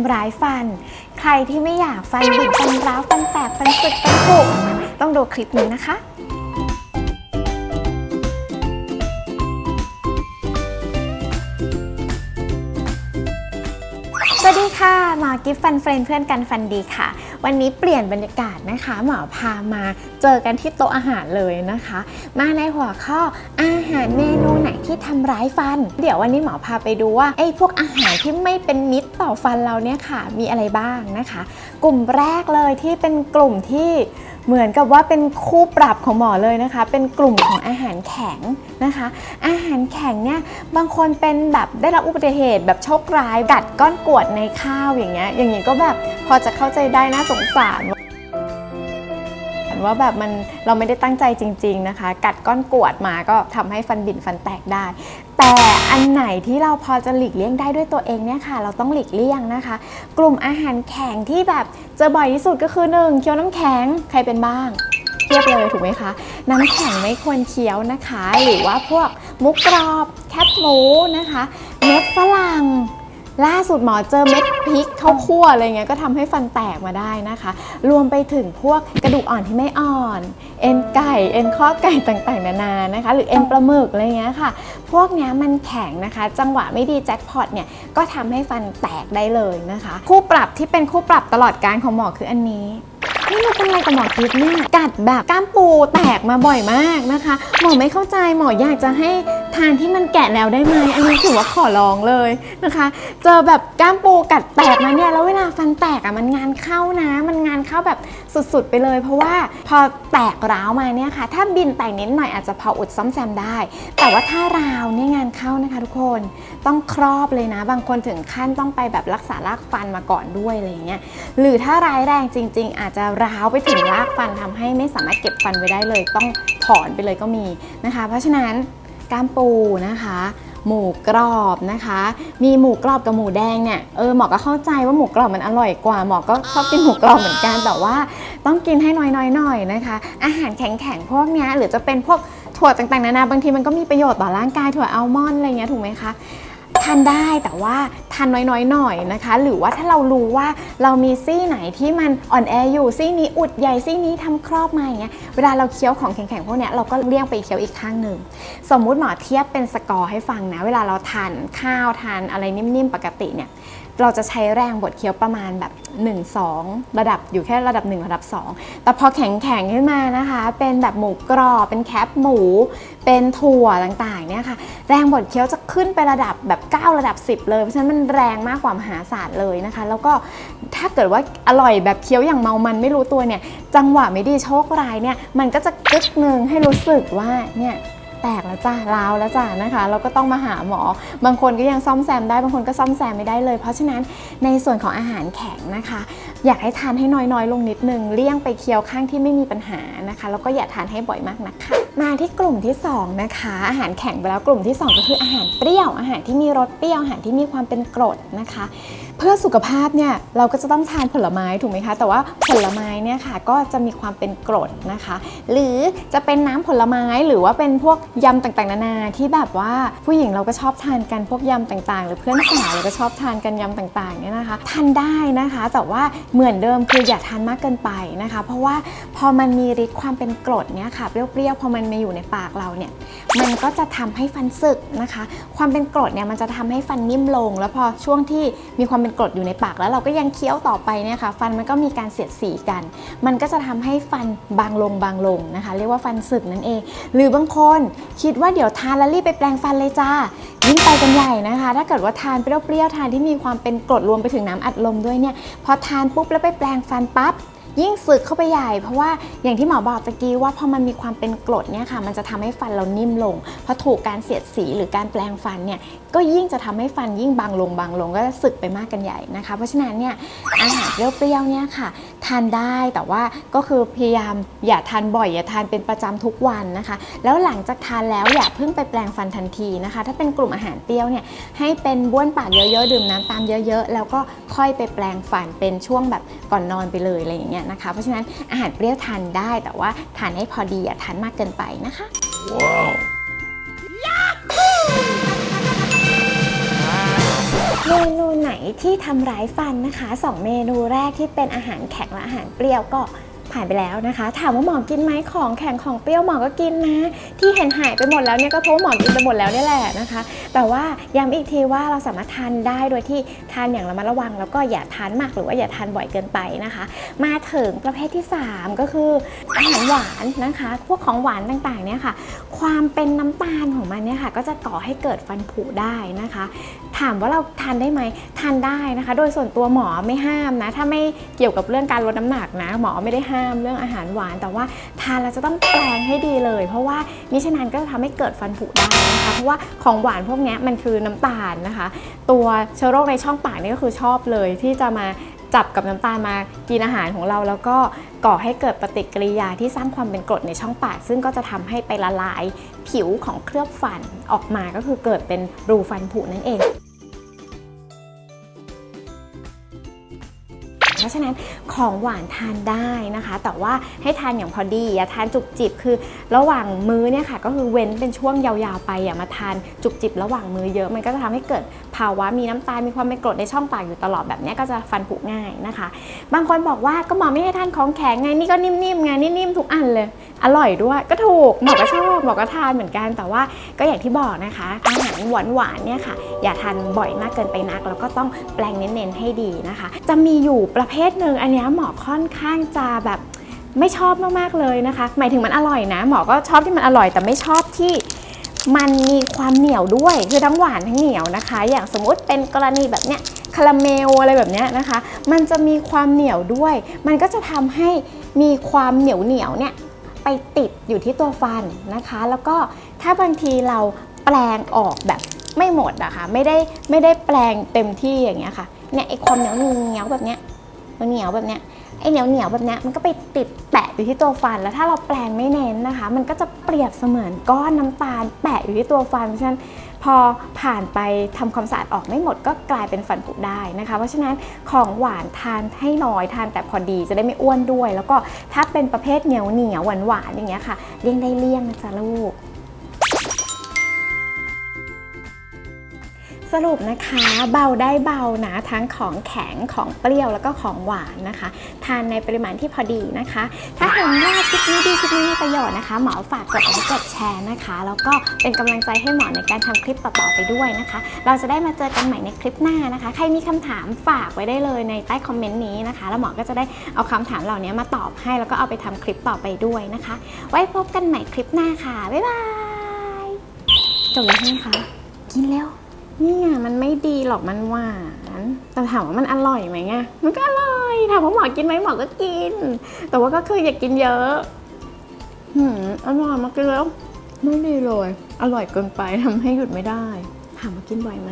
ำร้ายฟัน ใครที่ไม่อยากฟันบิดฟันร้าวฟันแตกฟันสึกฟันผุต้องดูคลิปนี้นะคะ วัสดีค่ะ หมอกิฟฟันเฟรนเพื่อนกันฟันดีค่ะ วันนี้เปลี่ยนบรรยากาศนะคะ หมอพามาเจอกันที่โต๊ะอาหารเลยนะคะ มาในหัวข้ออาหารเมนูไหนที่ทำร้ายฟัน เดี๋ยววันนี้หมอพาไปดูว่าไอ้พวกอาหารที่ไม่เป็นมิตรต่อฟันเราเนี่ยค่ะ มีอะไรบ้างนะคะ กลุ่มแรกเลยที่เป็นกลุ่มที่ เหมือนกับว่าเป็นคู่ปรับของหมอเลยนะคะ เป็นกลุ่มของอาหารแข็งนะคะ อาหารแข็งเนี่ยบางคนเป็นแบบได้รับอุบัติเหตุแบบโชคร้าย กัดก้อนกวดในข้าวอย่างเงี้ยอย่างนี้ก็แบบพอจะเข้าใจได้น่าสงสาร ว่าแบบมันเราไม่ได้ตั้งใจจริง ๆนะคะ กัดก้อนกวดมาก็ทำให้ฟันบิ่นฟันแตกได้ แต่อันไหนที่เราพอจะหลีกเลี่ยงได้ด้วยตัวเองเนี่ยค่ะ เราต้องหลีกเลี่ยงนะคะ กลุ่มอาหารแข็งที่แบบเจอบ่อยที่สุดก็คือ 1. เคี้ยวน้ำแข็งใครเป็นบ้างเทียบเลยถูกไหมคะ น้ำแข็งไม่ควรเคี้ยวนะคะ หรือว่าพวกมุกกรอบ แคบหมูนะคะ เม็ดฝรั่ง ล่าสุดหมอเจอเม็ดพริกข้าวคั่วอะไรเงี้ยก็ทำให้ฟันแตกมาได้นะคะ รวมไปถึงพวกกระดูกอ่อนที่ไม่อ่อน เอ็นไก่เอ็นข้อไก่ต่างๆ นานานะคะ หรือเอ็นปลาหมึกอะไรเงี้ยค่ะ พวกนี้มันแข็งนะคะ จังหวะไม่ดีแจ็คพอตเนี่ยก็ทำให้ฟันแตกได้เลยนะคะ คู่ปรับที่เป็นคู่ปรับตลอดการของหมอคืออันนี้ นี่เราเป็นอะไรกับหมอกิฟเนี่ย กัดแบบก้ามปูแตกมาบ่อยมากนะคะ หมอไม่เข้าใจหมออยากจะให้ทานที่มันแกะแล้วได้ไหมอันนี้ถือว่าขอร้องเลยนะคะ เจอแบบก้ามปูกัดแตกมาเนี่ยแล้วเวลาฟันแตกอะมันงานเข้านะ มันงานเข้าแบบสุดๆไปเลย เพราะว่าพอแตกร้าวมาเนี่ยค่ะ ถ้าบินแตกนิดหน่อยอาจจะพออุดซ่อมแซมได้ แต่ว่าถ้าราวเนี่ยงานเข้านะคะ ทุกคนต้องครอบเลยนะ บางคนถึงขั้นต้องไปแบบรักษารากฟันมาก่อนด้วยอะไรเงี้ยหรือถ้าร้ายแรงจริง ๆ อาจจะร้าวไปถึงรากฟันทำให้ไม่สามารถเก็บฟันไว้ได้เลย ต้องถอนไปเลยก็มีนะคะ เพราะฉะนั้นก้ามปูนะคะหมูกรอบนะคะ มีหมูกรอบกับหมูแดงเนี่ยเออหมอก็เข้าใจว่าหมูกรอบมันอร่อยกว่าหมอก็ชอบกินหมูกรอบเหมือนกันแต่ว่าต้องกินให้น้อยๆหน่อยนะคะ อาหารแข็งๆพวกเนี้ยหรือจะเป็นพวกถั่วต่างๆนานาบางทีมันก็มีประโยชน์ต่อร่างกายถั่วอัลมอนด์อะไรเงี้ยถูกไหมคะ ทานได้แต่ว่าทานน้อยๆหน่อยนะคะ หรือว่าถ้าเรารู้ว่าเรามีซี่ไหนที่มันอ่อนแออยู่ซี่นี้อุดใหญ่ซี่นี้ทำครอบมาอย่างเงี้ยเวลาเราเคี้ยวของแข็งๆพวกเนี้ยเราก็เลี่ยงไปเคี้ยวอีกข้างหนึ่งสมมุติหมอเทียบเป็นสกอร์ให้ฟังนะ เวลาเราทานข้าวทานอะไรนิ่มๆปกติเนี่ย เราจะใช้แรงบดเคี้ยวประมาณแบบ 1 2 ระดับอยู่แค่ระดับ 1 ระดับ 2 แต่พอแข็งแข็งขึ้นมานะคะ เป็นแบบหมูกรอบเป็นแคปหมู เป็นถั่วต่างๆเนี่ยค่ะ แรงบดเคี้ยวจะขึ้นไประดับแบบ 9 ระดับ 10 เลยเพราะฉะนั้นมันแรงมากกว่ามหาศาลเลยนะคะ แล้วก็ถ้าเกิดว่าอร่อยแบบเคี้ยวอย่างเมามันไม่รู้ตัวเนี่ยจังหวะไม่ดีโชคร้ายเนี่ยมันก็จะกึกหนึ่งให้รู้สึกว่าเนี่ย แตกแล้วจ้าร้าวแล้วจ้านะคะเราก็ต้องมาหาหมอ บางคนก็ยังซ่อมแซมได้บางคนก็ซ่อมแซมไม่ได้เลย เพราะฉะนั้นในส่วนของอาหารแข็งนะคะ อยากให้ทานให้น้อยๆ ลงนิดนึงเลี่ยงไปเคี้ยวข้างที่ไม่มีปัญหานะคะ แล้วก็อย่าทานให้บ่อยมากนะคะ มาที่กลุ่มที่สองนะคะ อาหารแข็งไปแล้วกลุ่มที่สองก็คืออาหารเปรี้ยวอาหารที่มีรสเปรี้ยวอาหารที่มีความเป็นกรดนะคะ เพื่อสุขภาพเนี่ยเราก็จะต้องทานผลไม้ถูกไหมคะ แต่ว่าผลไม้เนี่ยค่ะก็จะมีความเป็นกรดนะคะ หรือจะเป็นน้ำผลไม้หรือว่าเป็นพวกยำต่างๆ นานาที่แบบว่าผู้หญิงเราก็ชอบทานกันพวกยำต่างๆ หรือเพื่อนสาวเราก็ชอบทานกันยำต่างๆเนี่ยนะคะทานได้นะคะ แต่ว่าเหมือนเดิมคืออย่าทานมากเกินไปนะคะ เพราะว่าพอมันมีฤทธิ์ความเป็นกรดเนี่ยค่ะเปรี้ยวๆพอมันมาอยู่ในปากเราเนี่ยมันก็จะทำให้ฟันสึกนะคะ ความเป็นกรดเนี่ยมันจะทำให้ฟันนิ่มลง แล้วพอช่วงที่มีความเป็นกรดอยู่ในปากแล้วเราก็ยังเคี้ยวต่อไปเนี่ยค่ะฟันมันก็มีการเสียดสีกัน มันก็จะทำให้ฟันบางลงบางลงนะคะ เรียกว่าฟันสึกนั่นเอง หรือบางคนคิดว่าเดี๋ยวทานแล้วรีบไปแปรงฟันเลยจ้ายิ่งไปกันใหญ่นะคะ ถ้าเกิดว่าทานเปรี้ยวๆทานที่มีความเป็นกรดรวมไปถึงน้ำอัดลมด้วยเนี่ยพอทานปุ๊บแล้วไปแปรงฟันปั๊บ ยิ่งสึกเข้าไปใหญ่ เพราะว่าอย่างที่หมอบอกตะกี้ว่าพอมันมีความเป็นกรดเนี่ยค่ะ มันจะทำให้ฟันเรานิ่มลงพอถูกการเสียดสีหรือการแปลงฟันเนี่ยก็ยิ่งจะทำให้ฟันยิ่งบางลงบางลงก็จะสึกไปมากกันใหญ่นะคะ เพราะฉะนั้นเนี่ยอาหารเปรี้ยวๆเนี่ยค่ะทานได้แต่ว่าก็คือพยายามอย่าทานบ่อย อย่าทานเป็นประจำทุกวันนะคะ แล้วหลังจากทานแล้วอย่าเพิ่งไปแปลงฟันทันทีนะคะ ถ้าเป็นกลุ่มอาหารเปรี้ยวเนี่ยให้เป็นบ้วนปากเยอะๆดื่มน้ำตามเยอะ ๆ แล้วก็ค่อยไปแปลงฟันเป็นช่วงแบบ ก่อนนอนไปเลยอะไรอย่างเงี้ยนะคะ เพราะฉะนั้นอาหารเปรี้ยวทานได้แต่ว่าทานให้พอดีอย่าทานมากเกินไปนะคะ Wow. เมนูไหนที่ทำร้ายฟันนะคะสองเมนูแรกที่เป็นอาหารแข็งและอาหารเปรี้ยวก็ ผ่านไปแล้วนะคะ ถามว่าหมอกินไหมของแข็งของเปรี้ยวหมอก็กินนะ ที่เห็นหายไปหมดแล้วเนี่ยก็เพราะหมอกินไปหมดแล้วนี่แหละนะคะ แต่ว่าย้ำอีกทีว่าเราสามารถทานได้โดยที่ทานอย่างระมัดระวัง แล้วก็อย่าทานมากหรือว่าอย่าทานบ่อยเกินไปนะคะ มาถึงประเภทที่ 3 ก็คืออาหารหวานนะคะ พวกของหวานต่างๆเนี่ยค่ะ ความเป็นน้ำตาลของมันเนี่ยค่ะ ก็จะก่อให้เกิดฟันผุได้นะคะ ถามว่าเราทานได้ไหมทานได้นะคะ โดยส่วนตัวหมอไม่ห้ามนะ ถ้าไม่เกี่ยวกับเรื่องการลดน้ำหนักนะ หมอไม่ได้ห้ามเรื่องอาหารหวาน แต่ว่าทานเราจะต้องแปลงให้ดีเลย เพราะว่ามิฉะนั้นก็จะทำให้เกิดฟันผุได้นะคะเพราะว่าของหวานพวกนี้มันคือน้ำตาลนะคะ ตัวเชื้อโรคในช่องปากนี่ก็คือชอบเลยที่จะมาจับกับน้ำตาลมากินอาหารของเรา แล้วก็ก่อให้เกิดปฏิกิริยาที่สร้างความเป็นกรดในช่องปาก ซึ่งก็จะทำให้ไปละลายผิวของเคลือบฟันออกมาก็คือเกิดเป็นรูฟันผุนั่นเองะฉะนั้นของหวานทานได้นะคะ แต่ว่าให้ทานอย่างพอดีอย่าทานจุกจิบคือระหว่างมื้อเนี่ยค่ะก็คือเว้นเป็นช่วงยาวๆไปอย่ามาทานจุกจิบระหว่างมื้อเยอะมันก็จะทำให้เกิดาวะมีน้ำตาลมีความเป็นกรดในช่องปากอยู่ตลอดแบบนี้ก็จะฟันผุง่ายนะคะ บางคนบอกว่าก็หมอไม่ให้ทานของแข็งไงนี่ก็นิ่มๆไงนิ่มๆทุกอันเลย อร่อยด้วยก็ถูกหมอก็ชอบหมอก็ทานเหมือนกันแต่ว่าก็อย่างที่บอกนะคะอาหารหวานๆเนี่ยค่ะ อย่าทานบ่อยมากเกินไปนัก แล้วก็ต้องแปลงเน้นๆให้ดีนะคะ จะมีอยู่ประเภทหนึ่งอันนี้หมอค่อนข้างจะแบบไม่ชอบมากๆเลยนะคะ หมายถึงมันอร่อยนะ หมอก็ชอบที่มันอร่อยแต่ไม่ชอบที่ มันมีความเหนียวด้วย คือทั้งหวานทั้งเหนียวนะคะ อย่างสมมุติเป็นกรณีแบบเนี้ยคาราเมลอะไรแบบเนี้ยนะคะ มันจะมีความเหนียวด้วย มันก็จะทำให้มีความเหนียวเหนียวเนี่ยไปติดอยู่ที่ตัวฟันนะคะ แล้วก็ถ้าบางทีเราแปลงออกแบบไม่หมดอะคะไม่ได้ไม่ได้แปลงเต็มที่อย่างเงี้ยค่ะเนี่ยไอความเหนียวเหนียวแบบเนี้ย เหนียวแบบเนี้ยไอเหนียวเหนียวแบบเนี้ยมันก็ไปติดแปะอยู่ที่ตัวฟัน แล้วถ้าเราแปลงไม่เน้นนะคะ มันก็จะเปรียบเสมือนก้อนน้ำตาลแปะอยู่ที่ตัวฟันเพราะฉะนั้นพอผ่านไปทำความสะอาดออกไม่หมดก็กลายเป็นฟันผุได้นะคะ เพราะฉะนั้นของหวานทานให้น้อยทานแต่พอดีจะได้ไม่อ้วนด้วย แล้วก็ถ้าเป็นประเภทเหนียวเหนียวหวานหวานอย่างเงี้ยค่ะเลี่ยงได้เลี่ยงนะจ๊ะลูก สรุปนะคะเบาได้เบานะทั้งของแข็งของเปรี้ยวแล้วก็ของหวานนะคะ ทานในปริมาณที่พอดีนะคะ ถ้าเห็นว่าคลิปนี้ดีคลิปนี้มีประโยชน์นะคะ หมอฝากกดไลค์กดแชร์นะคะ แล้วก็เป็นกำลังใจให้หมอในการทำคลิปต่อๆไปด้วยนะคะ เราจะได้มาเจอกันใหม่ในคลิปหน้านะคะ ใครมีคำถามฝากไว้ได้เลยในใต้คอมเมนต์นี้นะคะ แล้วหมอก็จะได้เอาคำถามเหล่านี้มาตอบให้แล้วก็เอาไปทำคลิปต่อไปด้วยนะคะ ไว้พบกันใหม่คลิปหน้าค่ะบ๊ายบายจบแล้วใช่ไหมคะกินแล้ว นี่ไงมันไม่ดีหรอกมันหวานแต่ถามว่ามันอร่อยไหมไงมันก็อร่อยถามว่าหมอกินไหมหมอก็กิน แต่ว่าก็คืออย่ากินเยอะหืมอร่อยมากเลยแล้วไม่ดีเลยอร่อยเกินไปทำให้หยุดไม่ได้ ถามว่ากินบ่อยไหม